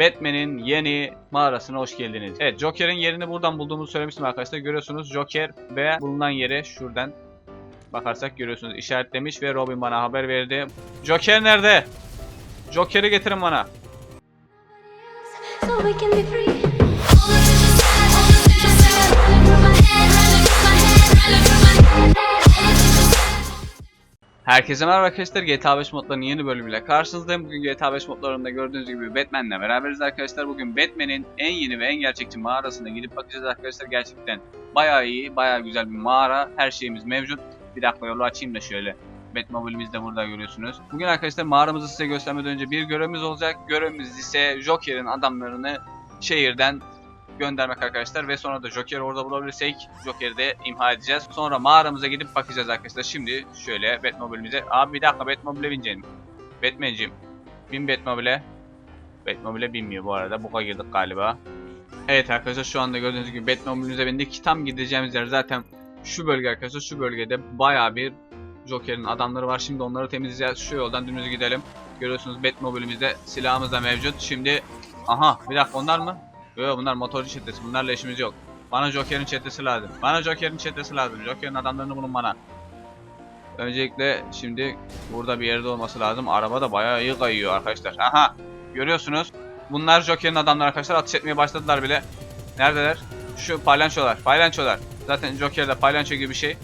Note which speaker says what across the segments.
Speaker 1: Batman'in yeni mağarasına hoş geldiniz. Evet Joker'in yerini buradan bulduğumuzu söylemiştim arkadaşlar. Görüyorsunuz Joker ve bulunan yere şuradan bakarsak görüyorsunuz işaretlemiş ve Robin bana haber verdi. Joker nerede? Joker'i getirin bana.
Speaker 2: so we can be free.
Speaker 1: Herkese merhaba arkadaşlar GTA 5 modlarının yeni bölümüyle karşınızdayım. Bugün GTA 5 modlarında gördüğünüz gibi Batman'le beraberiz arkadaşlar. Bugün Batman'in en yeni ve en gerçekçi mağarasına gidip bakacağız arkadaşlar. Gerçekten bayağı iyi, bayağı güzel bir mağara. Her şeyimiz mevcut. Bir dakika yolu açayım da şöyle. Batmobile'imiz de burada görüyorsunuz. Bugün arkadaşlar mağaramızı size göstermeden önce bir görevimiz olacak. Görevimiz ise Joker'in adamlarını şehirden göndermek arkadaşlar ve sonra da Joker'i orada bulabilirsek Joker'i de imha edeceğiz. Sonra mağaramıza gidip bakacağız arkadaşlar. Şimdi şöyle Batmobile'imize... Abi bir dakika Batmobile'e bineceğim. Batman'cim. Bin Batmobile'e. Batmobile'e binmiyor bu arada. Buka girdik galiba. Evet arkadaşlar şu anda gördüğünüz gibi Batmobile'imize bindik. Tam gideceğimiz yer zaten şu bölge arkadaşlar. Şu bölgede baya bir Joker'in adamları var. Şimdi onları temizleyeceğiz. Şu yoldan dümdüz gidelim. Görüyorsunuz Batmobile'imizde silahımız da mevcut. Şimdi... Aha bir dakika onlar mı? Yok bunlar motorcu çetesi. Bunlarla işimiz yok. Bana Joker'in çetesi lazım. Bana Joker'in çetesi lazım. Joker'in adamlarını bulun bana. Öncelikle şimdi burada bir yerde olması lazım. Araba da bayağı iyi kayıyor arkadaşlar. Aha görüyorsunuz. Bunlar Joker'in adamları arkadaşlar. Atış etmeye başladılar bile. Neredeler? Şu palyançolar. Palyançolar. Zaten Joker de palyanço gibi bir şey.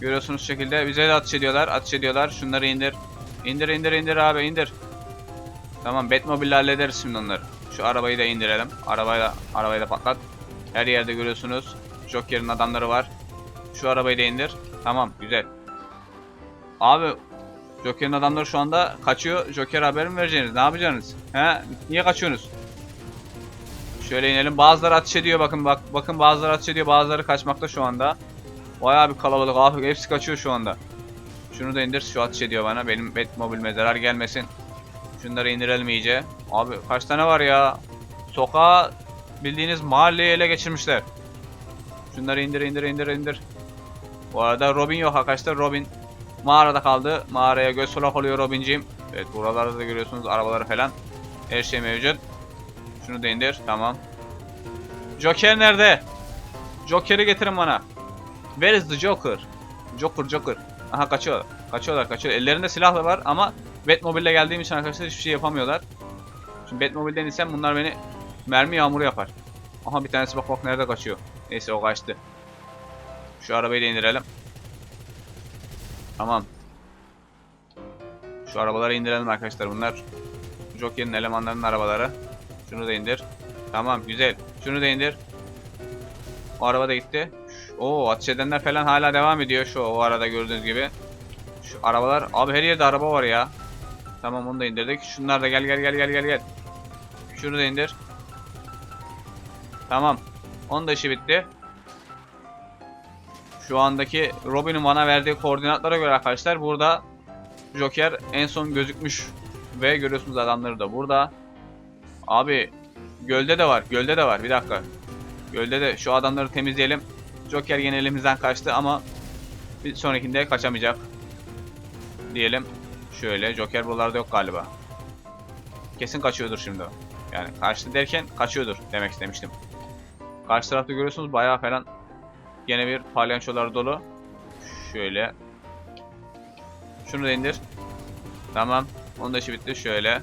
Speaker 1: Görüyorsunuz şekilde. Bize de atış ediyorlar. Atış ediyorlar. Şunları indir. İndir indir indir abi indir. Tamam Batmobile'le hallederiz şimdi onları. Şu arabayı da indirelim. Arabayı da, arabayı da patlat. Her yerde görüyorsunuz. Joker'in adamları var. Şu arabayı da indir. Tamam güzel. Abi Joker'in adamları şu anda kaçıyor. Joker haber mi vereceksiniz? Ne yapacaksınız? He? Niye kaçıyorsunuz? Şöyle inelim. Bazıları ateş ediyor bakın bak bakın bazıları ateş ediyor. Bazıları kaçmakta şu anda. Bayağı bir kalabalık abi. Hepsi kaçıyor şu anda. Şunu da indir. Şu ateş ediyor bana. Benim Batmobile'me zarar gelmesin. Şunları indirelim iyice. Abi kaç tane var ya? Sokağa bildiğiniz mahalleyi ele geçirmişler. Şunları indir indir indir indir. Bu arada Robin yok arkadaşlar. Robin mağarada kaldı. Mağaraya göz kulak oluyor Robin'ciğim. Evet buralarda da görüyorsunuz arabaları falan. Her şey mevcut. Şunu da indir. Tamam. Joker nerede? Joker'i getirin bana. Where is the Joker? Joker Joker. Aha kaçıyorlar. Kaçıyorlar kaçıyorlar. Ellerinde silahla var ama Batmobile'le geldiğim için arkadaşlar hiçbir şey yapamıyorlar. Şimdi Batmobile'den insem bunlar beni mermi yağmuru yapar. Aha bir tanesi bak bak nerede kaçıyor. Neyse o kaçtı. Şu arabayı da indirelim. Tamam. Şu arabaları indirelim arkadaşlar bunlar. Joker'in elemanlarının arabaları. Şunu da indir. Tamam güzel. Şunu da indir. O araba da gitti. Oo ateş edenler falan hala devam ediyor şu o arada gördüğünüz gibi. Şu arabalar abi her yerde araba var ya. Tamam onu da indirdik. Şunlar da gel gel gel gel gel gel. Şunu da indir. Tamam. Onun da işi bitti. Şu andaki Robin'in bana verdiği koordinatlara göre arkadaşlar burada Joker en son gözükmüş ve görüyorsunuz adamları da burada. Abi gölde de var. Gölde de var. Bir dakika. Gölde de şu adamları temizleyelim. Joker yine elimizden kaçtı ama bir sonrakinde kaçamayacak. Diyelim. Şöyle Joker buralarda yok galiba. Kesin kaçıyordur şimdi. Yani kaçtı derken kaçıyordur demek istemiştim. Karşı tarafta görüyorsunuz bayağı falan gene bir palyançolar dolu. Şöyle. Şunu da indir. Tamam. Onun da işi bitti. Şöyle.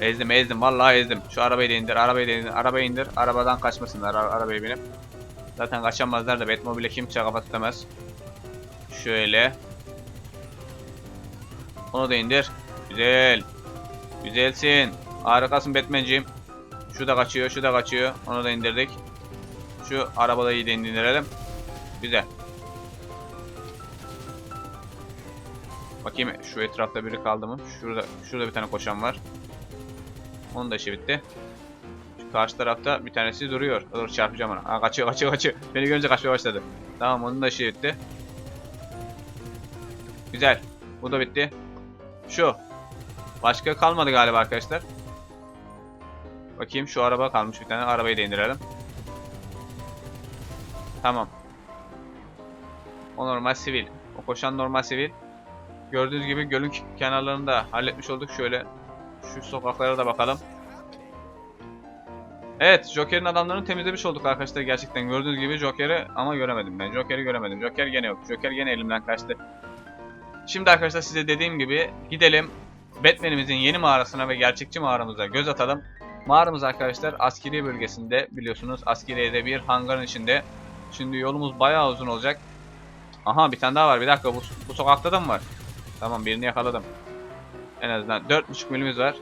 Speaker 1: Ezdim ezdim. Vallahi ezdim. Şu arabayı da indir. Arabayı da indir. Arabayı indir. Arabadan kaçmasınlar. Ara arabaya binip. Zaten kaçamazlar da Batmobile'e kimse kafa tutamaz. Şöyle. Onu da indir. Güzel. Güzelsin. Harikasın Batman'ciğim. Şu da kaçıyor, şu da kaçıyor. Onu da indirdik. Şu arabayı da indirelim. Güzel. Bakayım şu etrafta biri kaldı mı? Şurada şurada bir tane koşan var. Onun da işi bitti. Şu karşı tarafta bir tanesi duruyor. Dur çarpacağım ona. Aa, kaçıyor kaçıyor kaçıyor. Beni görünce kaçmaya başladı. Tamam onun da işi bitti. Güzel. Bu da bitti. Şu. Başka kalmadı galiba arkadaşlar. Bakayım şu araba kalmış bir tane. Arabayı da indirelim. Tamam. O normal sivil. O koşan normal sivil. Gördüğünüz gibi gölün kenarlarında halletmiş olduk. Şöyle şu sokaklara da bakalım. Evet Joker'in adamlarını temizlemiş olduk arkadaşlar gerçekten gördüğünüz gibi Joker'i ama göremedim ben Joker'i göremedim Joker gene yok Joker gene elimden kaçtı Şimdi arkadaşlar size dediğim gibi gidelim Batman'imizin yeni mağarasına ve gerçekçi mağaramıza göz atalım Mağaramız arkadaşlar askeri bölgesinde biliyorsunuz askeriyede bir hangarın içinde Şimdi yolumuz bayağı uzun olacak Aha bir tane daha var bir dakika bu, bu sokakta da mı var Tamam birini yakaladım En azından 4.5 milimiz var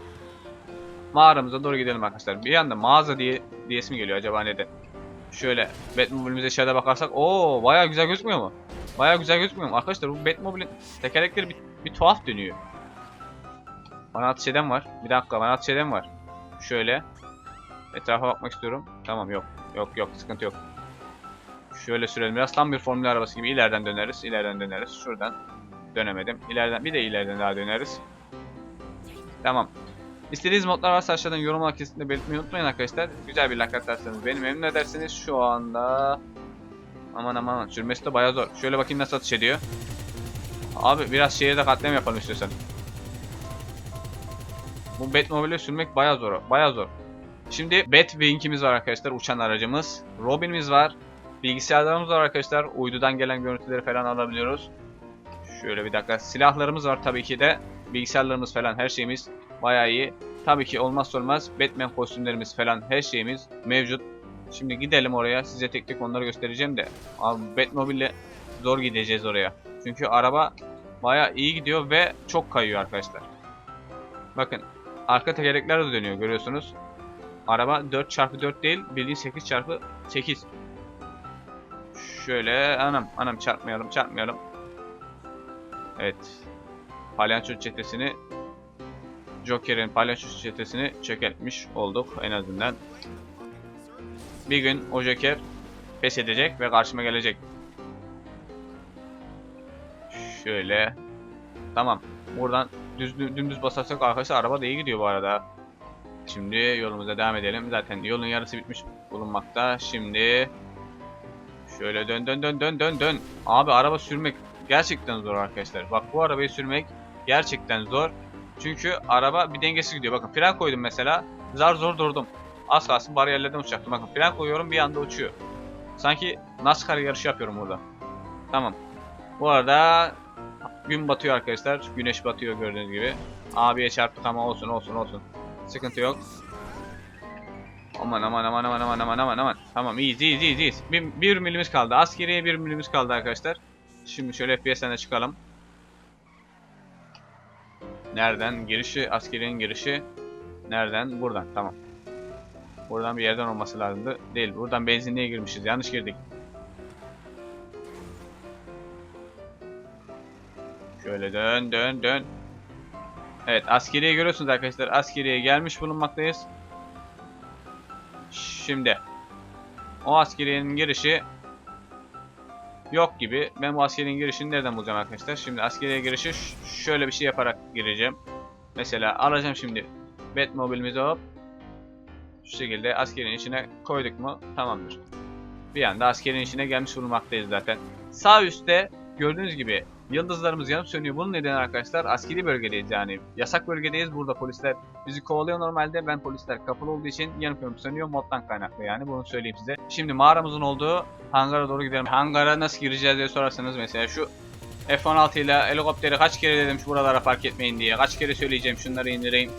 Speaker 1: mağaramıza doğru gidelim arkadaşlar. Bir yanda mağaza diye diyesi mi geliyor acaba neden? Şöyle Batmobile'imize içeride bakarsak o bayağı güzel gözükmüyor mu? Bayağı güzel gözükmüyor mu? Arkadaşlar bu Batmobile'in tekerlekleri bir, bir tuhaf dönüyor. Bana atış eden var. Bir dakika bana atış eden var. Şöyle. Etrafa bakmak istiyorum. Tamam yok. Yok yok sıkıntı yok. Şöyle sürelim biraz. Tam bir formül arabası gibi ileriden döneriz. ileriden döneriz. Şuradan dönemedim. İleriden bir de ileriden daha döneriz. Tamam. İstediğiniz modlar varsa aşağıdan yorumlar kesinlikle belirtmeyi unutmayın arkadaşlar. Güzel bir like atarsanız beni memnun edersiniz. Şu anda... Aman aman sürmesi de bayağı zor. Şöyle bakayım nasıl atış ediyor. Abi biraz şehirde katliam yapalım istiyorsan. Bu Batmobile'i sürmek bayağı zor. Bayağı zor. Şimdi Batwing'imiz var arkadaşlar. Uçan aracımız. Robin'imiz var. Bilgisayarlarımız var arkadaşlar. Uydudan gelen görüntüleri falan alabiliyoruz. Şöyle bir dakika. Silahlarımız var tabii ki de. Bilgisayarlarımız falan her şeyimiz bayağı iyi. Tabii ki olmazsa olmaz Batman kostümlerimiz falan her şeyimiz mevcut. Şimdi gidelim oraya. Size tek tek onları göstereceğim de. Abi Batmobile'le zor gideceğiz oraya. Çünkü araba bayağı iyi gidiyor ve çok kayıyor arkadaşlar. Bakın arka tekerlekler de dönüyor görüyorsunuz. Araba 4x4 değil bildiğin 8x8. Şöyle anam anam çarpmayalım çarpmayalım. Evet. Palyaço çetesini Joker'in palyaço çetesini çökertmiş olduk en azından. Bir gün o Joker pes edecek ve karşıma gelecek. Şöyle. Tamam. Buradan düz dümdüz basarsak arkadaşlar araba da iyi gidiyor bu arada. Şimdi yolumuza devam edelim. Zaten yolun yarısı bitmiş bulunmakta. Şimdi şöyle dön dön dön dön dön dön. Abi araba sürmek gerçekten zor arkadaşlar. Bak bu arabayı sürmek gerçekten zor. Çünkü araba bir dengesiz gidiyor. Bakın fren koydum mesela. Zar zor durdum. Az kalsın bariyerlerden uçacaktım. Bakın fren koyuyorum bir anda uçuyor. Sanki NASCAR yarışı yapıyorum burada. Tamam. Bu arada gün batıyor arkadaşlar. Güneş batıyor gördüğünüz gibi. Abiye çarptık ama olsun olsun olsun. Sıkıntı yok. Aman aman aman aman aman aman aman aman. Tamam iyiyiz iyiyiz iyiyiz. iyiyiz. Bir, bir milimiz kaldı. Askeriye bir milimiz kaldı arkadaşlar. Şimdi şöyle FPS'den de çıkalım. Nereden? Girişi, askeriyenin girişi. Nereden? Buradan. Tamam. Buradan bir yerden olması lazımdı. Değil. Buradan benzinliğe girmişiz. Yanlış girdik. Şöyle dön dön dön. Evet askeriye görüyorsunuz arkadaşlar. Askeriye gelmiş bulunmaktayız. Şimdi. O askeriyenin girişi yok gibi. Ben bu askeriyenin girişini nereden bulacağım arkadaşlar? Şimdi askeriye girişi şöyle bir şey yaparak gireceğim. Mesela alacağım şimdi Batmobile'imizi hop. Şu şekilde askerin içine koyduk mu tamamdır. Bir anda askerin içine gelmiş bulunmaktayız zaten. Sağ üstte gördüğünüz gibi yıldızlarımız yanıp sönüyor. Bunun nedeni arkadaşlar askeri bölgedeyiz yani. Yasak bölgedeyiz. Burada polisler bizi kovalıyor normalde. Ben polisler kapalı olduğu için yanıp sönüyor. Moddan kaynaklı yani bunu söyleyeyim size. Şimdi mağaramızın olduğu hangara doğru gidelim. Hangara nasıl gireceğiz diye sorarsanız mesela şu F-16 ile helikopteri kaç kere dedim şu buralara park etmeyin diye. Kaç kere söyleyeceğim şunları indireyim.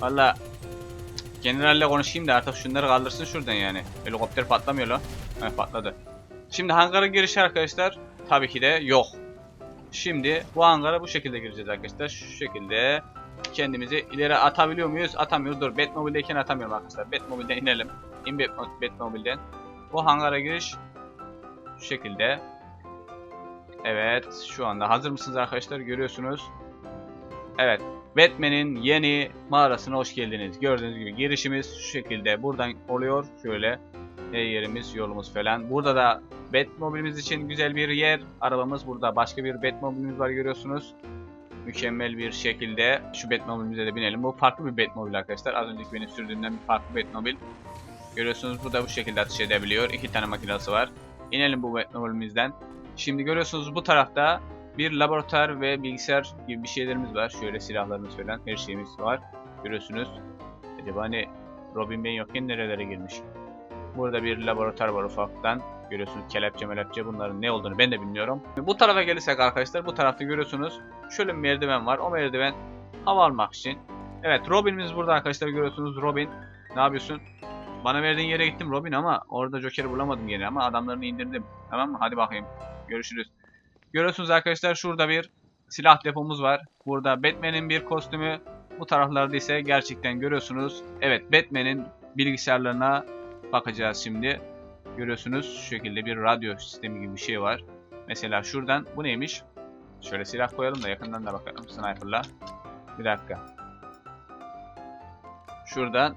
Speaker 1: Valla generalle konuşayım da artık şunları kaldırsın şuradan yani. Helikopter patlamıyor lan. Evet patladı. Şimdi hangara girişi arkadaşlar tabii ki de yok. Şimdi bu hangara bu şekilde gireceğiz arkadaşlar. Şu şekilde kendimizi ileri atabiliyor muyuz? Atamıyoruz. Dur Batmobile'deyken atamıyorum arkadaşlar. Batmobile'den inelim. İn Bat- Batmobile'den. Bu hangara giriş şu şekilde. Evet şu anda hazır mısınız arkadaşlar? Görüyorsunuz. Evet Batman'in yeni mağarasına hoş geldiniz. Gördüğünüz gibi girişimiz şu şekilde buradan oluyor. Şöyle yerimiz, yolumuz falan. Burada da Batmobile'imiz için güzel bir yer. Arabamız burada. Başka bir Batmobile'imiz var görüyorsunuz. Mükemmel bir şekilde şu Batmobile'imize de binelim. Bu farklı bir Batmobile arkadaşlar. Az önceki benim sürdüğümden bir farklı Batmobile. Görüyorsunuz bu da bu şekilde atış edebiliyor. İki tane makinesi var. İnelim bu Batmobile'imizden. Şimdi görüyorsunuz bu tarafta bir laboratuvar ve bilgisayar gibi bir şeylerimiz var. Şöyle silahlarımız falan her şeyimiz var. Görüyorsunuz. Acaba hani Robin ben yokken nerelere girmiş. Burada bir laboratuvar var ufaktan. Görüyorsunuz kelepçe melepçe bunların ne olduğunu ben de bilmiyorum. Bu tarafa gelirsek arkadaşlar bu tarafta görüyorsunuz. Şöyle bir merdiven var. O merdiven hava almak için. Evet Robin'imiz burada arkadaşlar görüyorsunuz. Robin ne yapıyorsun? Bana verdiğin yere gittim Robin ama orada Joker'i bulamadım yine ama adamlarını indirdim. Tamam mı? Hadi bakayım. Görüşürüz. Görüyorsunuz arkadaşlar şurada bir silah depomuz var. Burada Batman'in bir kostümü. Bu taraflarda ise gerçekten görüyorsunuz. Evet Batman'in bilgisayarlarına bakacağız şimdi. Görüyorsunuz şu şekilde bir radyo sistemi gibi bir şey var. Mesela şuradan bu neymiş? Şöyle silah koyalım da yakından da bakalım sniper'la. Bir dakika. Şuradan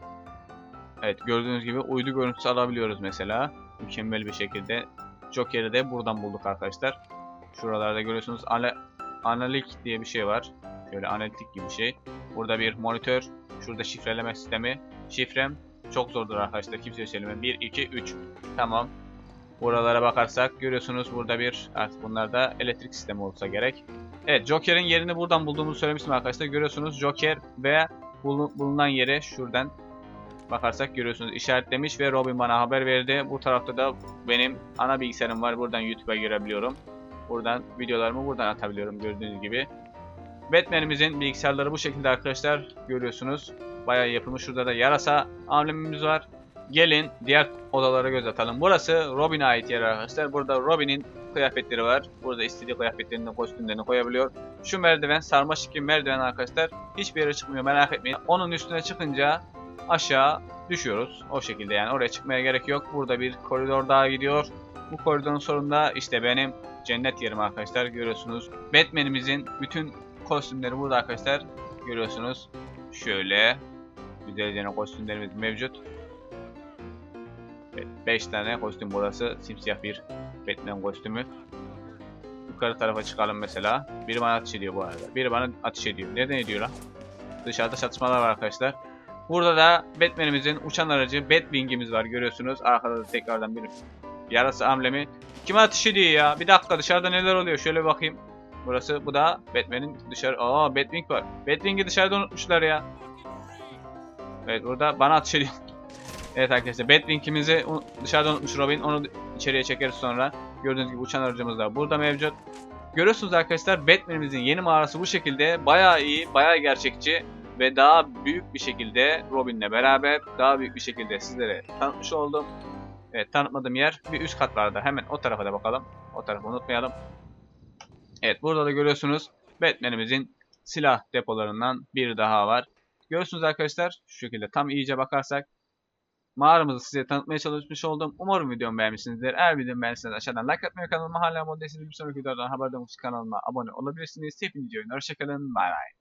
Speaker 1: Evet gördüğünüz gibi uydu görüntüsü alabiliyoruz mesela. Mükemmel bir şekilde. Joker'i de buradan bulduk arkadaşlar. Şuralarda görüyorsunuz ana analik diye bir şey var. Şöyle analitik gibi bir şey. Burada bir monitör. Şurada şifreleme sistemi. Şifrem çok zordur arkadaşlar. Kimseye söyleme. 1, 2, 3. Tamam. Buralara bakarsak görüyorsunuz burada bir artık bunlarda elektrik sistemi olsa gerek. Evet Joker'in yerini buradan bulduğumuzu söylemiştim arkadaşlar. Görüyorsunuz Joker ve bulun- bulunan yere şuradan bakarsak görüyorsunuz işaretlemiş ve Robin bana haber verdi. Bu tarafta da benim ana bilgisayarım var. Buradan YouTube'a girebiliyorum. Buradan videolarımı buradan atabiliyorum gördüğünüz gibi. Batman'imizin bilgisayarları bu şekilde arkadaşlar görüyorsunuz. Bayağı yapılmış. Şurada da yarasa amblemimiz var. Gelin diğer odalara göz atalım. Burası Robin'e ait yer arkadaşlar. Burada Robin'in kıyafetleri var. Burada istediği kıyafetlerini, kostümlerini koyabiliyor. Şu merdiven, sarmaşık gibi merdiven arkadaşlar. Hiçbir yere çıkmıyor merak etmeyin. Onun üstüne çıkınca aşağı düşüyoruz. O şekilde yani oraya çıkmaya gerek yok. Burada bir koridor daha gidiyor. Bu koridorun sonunda işte benim cennet yerim arkadaşlar görüyorsunuz. Batman'imizin bütün kostümleri burada arkadaşlar görüyorsunuz. Şöyle güzelce kostümlerimiz mevcut. Evet, 5 tane kostüm burası. Simsiyah bir Batman kostümü. Yukarı tarafa çıkalım mesela. Biri bana ateş ediyor bu arada. Biri bana ateş ediyor. Neden ediyor lan? Dışarıda çatışmalar var arkadaşlar. Burada da Batman'imizin uçan aracı Batwing'imiz var görüyorsunuz. Arkada da tekrardan bir yarası amblemi. Kime ateş ediyor ya? Bir dakika dışarıda neler oluyor? Şöyle bakayım. Burası bu da Batman'in dışarı... Aa Batwing var. Batwing'i dışarıda unutmuşlar ya. Evet burada bana ateş ediyor. evet arkadaşlar Batwing'imizi dışarıda unutmuş Robin. Onu içeriye çekeriz sonra. Gördüğünüz gibi uçan aracımız da burada mevcut. Görüyorsunuz arkadaşlar Batman'imizin yeni mağarası bu şekilde. Bayağı iyi, bayağı gerçekçi ve daha büyük bir şekilde Robin'le beraber daha büyük bir şekilde sizlere tanıtmış oldum. Evet tanıtmadığım yer bir üst katlarda. Hemen o tarafa da bakalım. O tarafı unutmayalım. Evet burada da görüyorsunuz Batman'imizin silah depolarından bir daha var. Görüyorsunuz arkadaşlar şu şekilde tam iyice bakarsak mağaramızı size tanıtmaya çalışmış oldum. Umarım videomu beğenmişsinizdir. Eğer videomu beğendiyseniz aşağıdan like atmayı kanalıma hala abone değilseniz bir sonraki videodan haberdar için kanalıma abone olabilirsiniz. Hepinize oyunlar. Hoşçakalın. Bay bay.